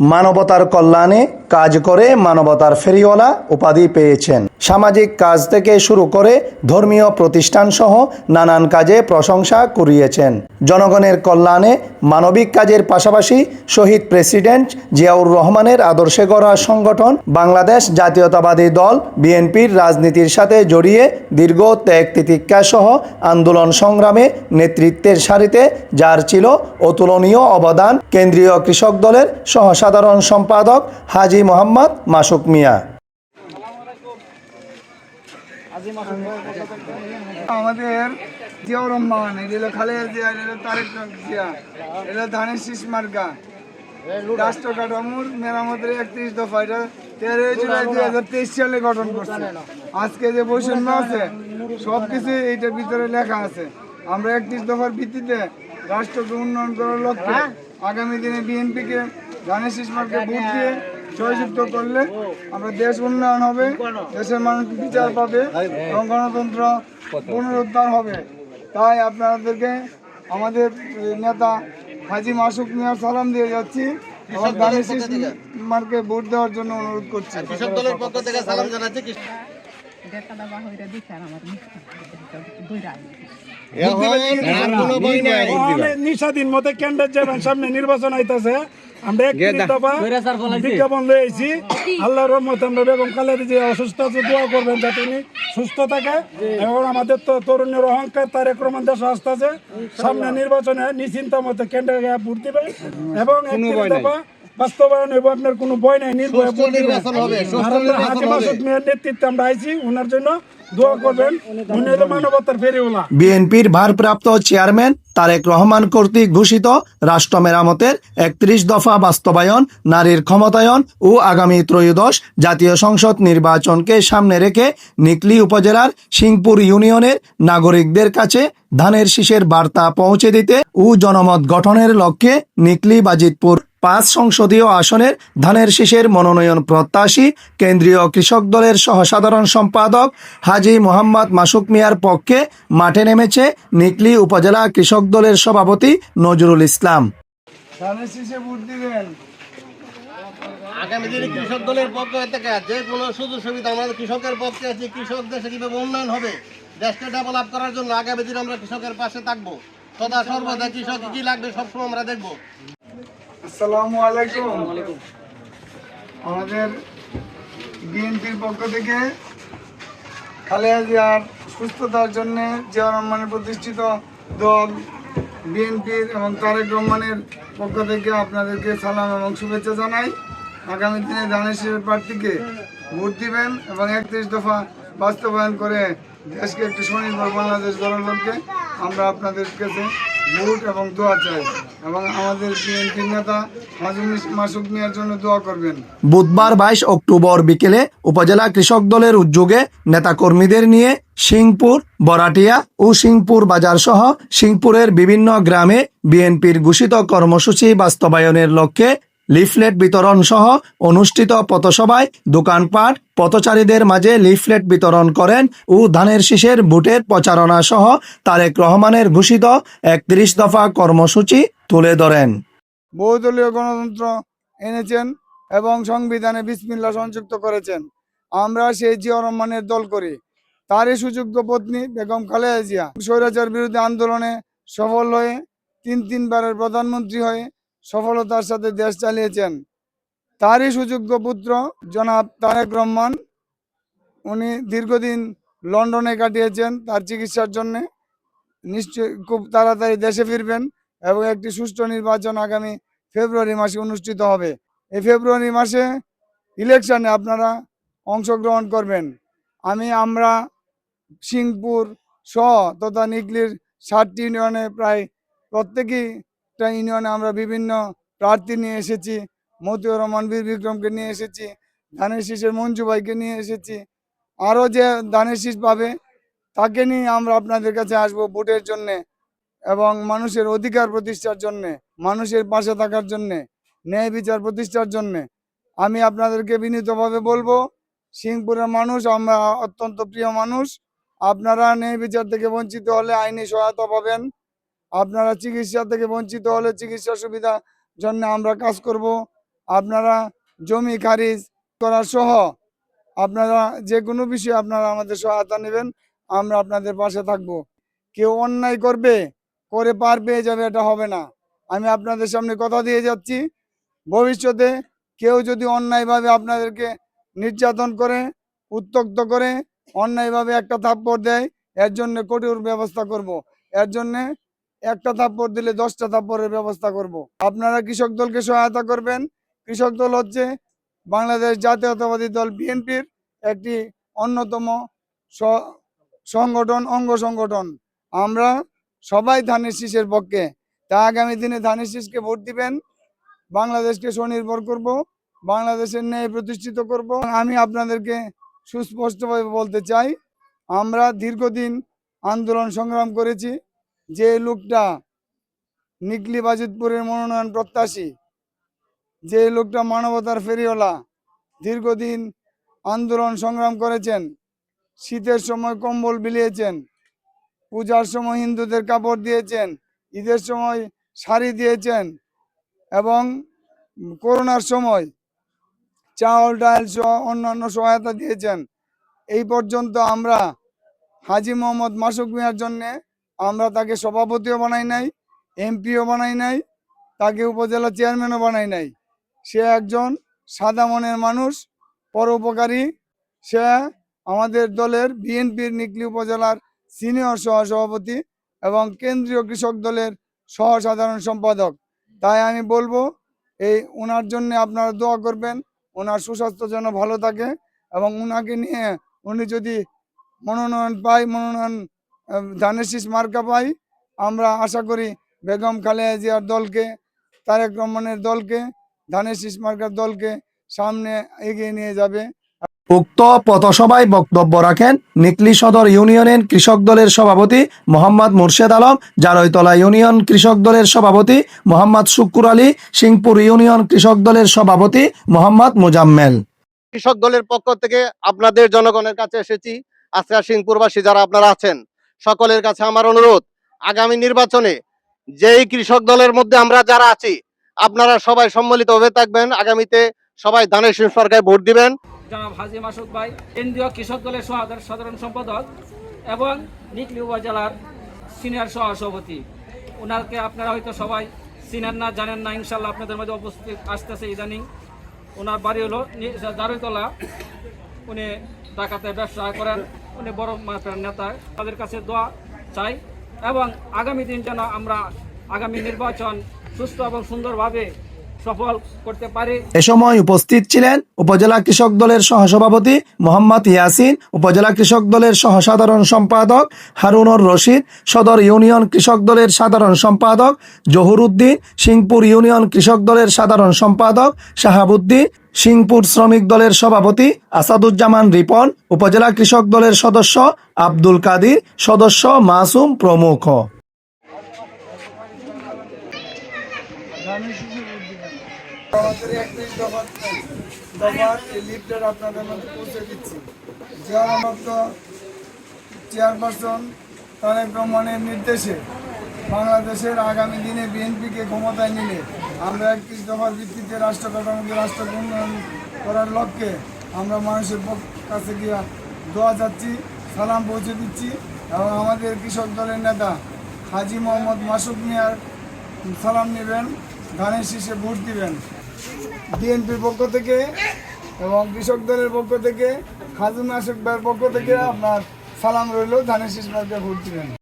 মানবতার কল্যাণে কাজ করে মানবতার ফেরিওয়ালা উপাধি পেয়েছেন। সামাজিক কাজ থেকে শুরু করে ধর্মীয় প্রতিষ্ঠান সহ নানান কাজে প্রশংসা কুড়িয়েছেন। জনগণের কল্যাণে মানবিক কাজের পাশাপাশি শহীদ প্রেসিডেন্ট জিয়াউর রহমানের আদর্শে গড়া সংগঠন বাংলাদেশ জাতীয়তাবাদী দল বিএনপির রাজনীতির সাথে জড়িয়ে দীর্ঘ ত্যাগ তিতিক্ষা সহ আন্দোলন সংগ্রামে নেতৃত্বের সারিতে যার ছিল অতুলনীয় অবদান কেন্দ্রীয় কৃষক দলের সহসাধারণ সম্পাদক হাজি মোহাম্মদ মাসুক মিয়া। আমাদের জিয়াউর রহমান জিয়া তারেক জিয়া ধানের শীষ রাষ্ট্র কাঠামোর মেরামতের একত্রিশ দফা, এটা তেরোই জুলাই দুই হাজার তেইশ সালে গঠন করছে। আজকে যে বৈষম্য আছে সব কিছু এইটার ভিতরে লেখা আছে। আমরা একত্রিশ দফার ভিত্তিতে রাষ্ট্রকে উন্নয়ন করার লক্ষ্যে আগামী দিনে বিএনপিকে ধানের শীষ মার্কে ভোট দিয়ে জয়যুক্ত করলে আমরা দেশ উন্নয়ন হবে দেশের মানুষ বিচার পাবে এবং গণতন্ত্র পুনরুদ্ধার হবে। তাই আপনাদেরকে আমাদের নেতা হাজি মাসুক মিয়ার সালাম দিয়ে যাচ্ছি। মার্কে ভোট দেওয়ার জন্য অনুরোধ করছি। কৃষক দলের পক্ষ থেকে সালাম জানাচ্ছি। নিশাদিন মতে যাবেন সামনে নির্বাচন আইতাছে আমরা বিজ্ঞাপন লয়েছি আল্লাহর রহমত আমরা বেগম কালের যে অসুস্থ আছে দোয়া করবেন যাতে উনি সুস্থ থাকে। এবং আমাদের তো তরুণের অহংকার তারেক রহমান দেশ আসতেছে সামনে নির্বাচনে নিশ্চিন্ত মতো কেন্দ্রে ভোট পাই এবং দফা বাস্তবায়ন হইব আপনার কোনো ভয় নাই নির্ভয় নেতৃত্বে আমরা আইছি ওনার জন্য দোয়া করবেন। উনি হলো মানবতার ফেরিওলা বিএনপির ভারপ্রাপ্ত চেয়ারম্যান তারেক রহমান কর্তৃক ঘোষিত রাষ্ট্র মেরামতের একত্রিশ দফা বাস্তবায়ন নারীর ক্ষমতায়ন ও আগামী ত্রয়োদশ জাতীয় সংসদ নির্বাচনকে সামনে রেখে নিকলি উপজেলার সিংপুর ইউনিয়নের নাগরিকদের কাছে ধানের শীষের বার্তা পৌঁছে দিতে ও জনমত গঠনের লক্ষ্যে নিকলি বাজিতপুর পাঁচ সংসদীয় আসনের ধানের শীষের মনোনয়ন প্রত্যাশী কেন্দ্রীয় কৃষক দলের সহসাধারণ সম্পাদক হাজি মোহাম্মদ মাসুক মিয়ার পক্ষে মাঠে নেমেছে নিকলি উপজেলা কৃষক দলের সভাপতি নজরুল ইসলাম। আগামী দিনে কৃষক দলের পক্ষ থেকে যে কোনো সুযোগ সুবিধা আমাদের কৃষকের পক্ষে আছে কৃষক দেশে কীভাবে উন্নয়ন হবে দেশকে ডেভেলপ করার জন্য আগামী দিনে আমরা কৃষকের পাশে থাকব। সদা সর্বদা কৃষক কি লাগবে সবসময় আমরা দেখব। আসসালামু আলাইকুম। আমাদের বিএনপির পক্ষ থেকে খালেদা জিয়ার সুস্থতার জন্য জিয়া রহমানের প্রতিষ্ঠিত দল বিএনপির এবং তারেক রহমানের পক্ষ থেকে আপনাদেরকে সালাম এবং শুভেচ্ছা জানাই। আগামী দিনে শীষের প্রার্থীকে ভোট দিবেন এবং একত্রিশ দফা বাস্তবায়ন করে দেশকে একটি স্বনির্ভর বাংলাদেশ লক্ষ্যে আমরা আপনাদের কাছে ভোট এবং দোয়া চাই। এবং আমাদের বিএনপি নেতা মাসুদ মিয়ার জন্য দোয়া করবেন। বুধবার বাইশ অক্টোবর বিকেলে উপজেলা কৃষক দলের উদ্যোগে নেতাকর্মীদের নিয়ে সিংপুর, বরাটিয়া ও সিংপুর বাজার সহ সিংপুরের বিভিন্ন গ্রামে বিএনপির ঘোষিত কর্মসূচি বাস্তবায়নের লক্ষ্যে লিফলেট বিতরণ সহ অনুষ্ঠিত পথসভায় দোকানপাট পথচারীদের মাঝে লিফলেট বিতরণ করেন ও ধানের শীষের বুটের প্রচারণা সহ তারেক রহমানের ঘোষিত একত্রিশ দফা কর্মসূচি তুলে ধরেন। বহুদলীয় গণতন্ত্র এনেছেন এবং সংবিধানে বিসমিল্লা সংযুক্ত করেছেন। আমরা সেই জিয়া রহমানের দল করি। তারই সুযোগ্য পত্নী বেগম খালেদা জিয়া। স্বৈরাচার বিরুদ্ধে আন্দোলনে সফল হয়ে তিন তিনবারের প্রধানমন্ত্রী হয়ে সফলতার সাথে দেশ চালিয়েছেন। তারই সুযোগ্য পুত্র জনাব তারেক রহমান। উনি দীর্ঘদিন লন্ডনে কাটিয়েছেন তার চিকিৎসার জন্যে। নিশ্চয় খুব তাড়াতাড়ি দেশে ফিরবেন এবং একটি সুষ্ঠু নির্বাচন আগামী ফেব্রুয়ারি মাসে অনুষ্ঠিত হবে। এই ফেব্রুয়ারি মাসে ইলেকশনে আপনারা অংশগ্রহণ করবেন। আমি আমরা সিংপুর সহ তথা নিকলির ষাটটি ইউনিয়নে প্রায় প্রত্যেকটা ইউনিয়নে আমরা বিভিন্ন প্রার্থী নিয়ে এসেছি, মতিউর রহমান, বীর বিক্রমকে নিয়ে এসেছি, ধানের শীষের মঞ্জু ভাইকে নিয়ে এসেছি, আরও যে ধানের শীষ পাবে তাকে নিয়ে আমরা আপনাদের কাছে আসব ভোটের জন্যে এবং মানুষের অধিকার প্রতিষ্ঠার জন্যে, মানুষের পাশে থাকার জন্যে, ন্যায় বিচার প্রতিষ্ঠার জন্যে। আমি আপনাদেরকে বিনীতভাবে বলব, সিংপুরের মানুষ, আমরা অত্যন্ত প্রিয় মানুষ, আপনারা ন্যায় বিচার থেকে বঞ্চিত হলে আইনি সহায়তা পাবেন। আপনারা চিকিৎসা থেকে বঞ্চিত হলে চিকিৎসা সুবিধা জন্য আমরা কাজ করব। আপনারা জমি খারিজ করা সহ আপনারা যে কোনো বিষয়ে আপনারা আমাদের সহায়তা নেবেন, আমরা আপনাদের পাশে থাকব। কেউ অন্যায় করবে, করে পার পেয়ে যাবে, এটা হবে না। আমি আপনাদের সামনে কথা দিয়ে যাচ্ছি। ভবিষ্যতে কেউ যদি অন্যায়ভাবে আপনাদেরকে নির্যাতন করে উত্তক্ত করে, অন্যায়ভাবে একটা থাপ্পড় দেয়, এর জন্য কঠোর ব্যবস্থা করব। এর জন্যে একটা থাপ্পড় দিলে দশটা থাপ্পড়ের ব্যবস্থা করব। আপনারা কৃষক দলকে সহায়তা করবেন। কৃষক দল হচ্ছে বাংলাদেশ জাতীয়তাবাদী দল বিএনপির একটি অন্যতম সংগঠন, অঙ্গ সংগঠন। আমরা সবাই ধানের শীষের পক্ষে। তা আগামী দিনে ধানের শীষকে ভোট দিবেন। বাংলাদেশকে স্বনির্ভর করব। বাংলাদেশের ন্যায় প্রতিষ্ঠিত করব। আমি আপনাদেরকে সুস্পষ্টভাবে বলতে চাই, আমরা দীর্ঘদিন আন্দোলন সংগ্রাম করেছি। যে লোকটা নিকলি বাজিতপুরের মনোনয়ন প্রত্যাশী, যে লোকটা মানবতার ফেরিওয়ালা, দীর্ঘদিন আন্দোলন সংগ্রাম করেছেন, শীতের সময় কম্বল বিলিয়েছেন, পূজার সময় হিন্দুদের কাপড় দিয়েছেন, ঈদের সময় শাড়ি দিয়েছেন এবং করোনার সময় চাউল, ডাল সহ অন্যান্য সহায়তা দিয়েছেন। এই পর্যন্ত আমরা হাজি মোহাম্মদ মাসুক মিয়ার জন্যে আমরা তাকে সভাপতিও বানাই নাই, এমপিও বানাই নাই, তাকে উপজেলা চেয়ারম্যানও বানাই নাই। সে একজন সাদা মনের মানুষ, পরোপকারী। সে আমাদের দলের বিএনপির নিকলি উপজেলার সিনিয়র সহসভাপতি এবং কেন্দ্রীয় কৃষক দলের সহ সাধারণ সম্পাদক। তাই আমি বলব, এই ওনার জন্য আপনারা দোয়া করবেন ওনার সুস্বাস্থ্য যেন ভালো থাকে এবং ওনাকে নিয়ে উনি যদি মনোনয়ন পায়, মনোনয়ন ধানের শীষ মার্কা পাই। আমরা আশা করি বেগম খালেদা জিয়ার দলকে তারেক রহমানের দলকে ধানের শীষ মার্কার দলকে সামনে এগিয়ে নিয়ে যাবে। উক্ত পথসভায় বক্তব্য রাখেন নিকলি সদর ইউনিয়নের কৃষক দলের সভাপতি মোহাম্মদ মুর্শেদ আলম জারৈতলা ইউনিয়ন কৃষক দলের সভাপতি মোহাম্মদ শুক্কুর আলী সিংপুর ইউনিয়ন কৃষক দলের সভাপতি মোহাম্মদ মুজাম্মেল। কৃষক দলের পক্ষ থেকে আপনাদের জনগণের কাছে এসেছি। আজকে সিংপুরবাসী যারা আপনারা আছেন সকলের কাছে আমার অনুরোধ, আগামী নির্বাচনে যেই কৃষক দলের মধ্যে আমরা যারা আছি, আপনারা সবাই সম্মিলিত হয়ে থাকবেন। আগামীতে সবাই দানের সরকার ভোট দিবেন। জনাব হাজি মাসুদ ভাই, কেন্দ্রীয় কৃষক দলের সাধারণ সম্পাদক এবং নিকলি উপজেলার সিনিয়র সহসভাপতি। ওনাকে আপনারা হয়তো সবাই চিনেন না, জানেন না ইনশাল্লাহ আপনাদের মধ্যে উপস্থিত আসতেছে ইদানিং। ওনার বাড়ি হলো দারুতলা উনি ঢাকাতে ব্যবসা করেন, উনি বড় মাপের নেতা। তাদের কাছে দোয়া চাই এবং আগামী দিন যেন আমরা আগামী নির্বাচন সুস্থ এবং সুন্দরভাবে সফল করতে পারি। এ সময় উপস্থিত ছিলেন উপজেলা কৃষক দলের সহসভাপতি মোহাম্মদ ইয়াসিন, উপজেলা কৃষক দলের সহসাধারণ সম্পাদক হারুনর রশিদ, সদর ইউনিয়ন কৃষক দলের সাধারণ সম্পাদক জহুরুদ্দিন, সিংপুর ইউনিয়ন কৃষক দলের সাধারণ সম্পাদক শাহাবুদ্দিন সিংপুর শ্রমিক দলের সভাপতি আসাদুজ্জামান রিপন, উপজেলা কৃষক দলের সদস্য আব্দুল কাদির, সদস্য মাসুম প্রমুখ। চেয়ারপারসন নির্দেশে বাংলাদেশের আগামী দিনে বিএনপিকে ক্ষমতায় নিলে আমরা একত্রিশ দফার ভিত্তিতে রাষ্ট্র কাঠামোকে রাষ্ট্র উন্নয়ন করার লক্ষ্যে আমরা মানুষের কাছে গিয়ে দোয়া যাচ্ছি, সালাম পৌঁছে দিচ্ছি এবং আমাদের কৃষক দলের নেতা হাজি মোহাম্মদ মাসুদ মিয়ার সালাম নেবেন, ধানের শীষে ভোট দিবেন। বিএনপির পক্ষ থেকে এবং কৃষক দলের পক্ষ থেকে হাজুম আশোক ভাইয়ের পক্ষ থেকে আপনার সালাম রইল, ধানের শীষ মার্কে ভোট দিবেন।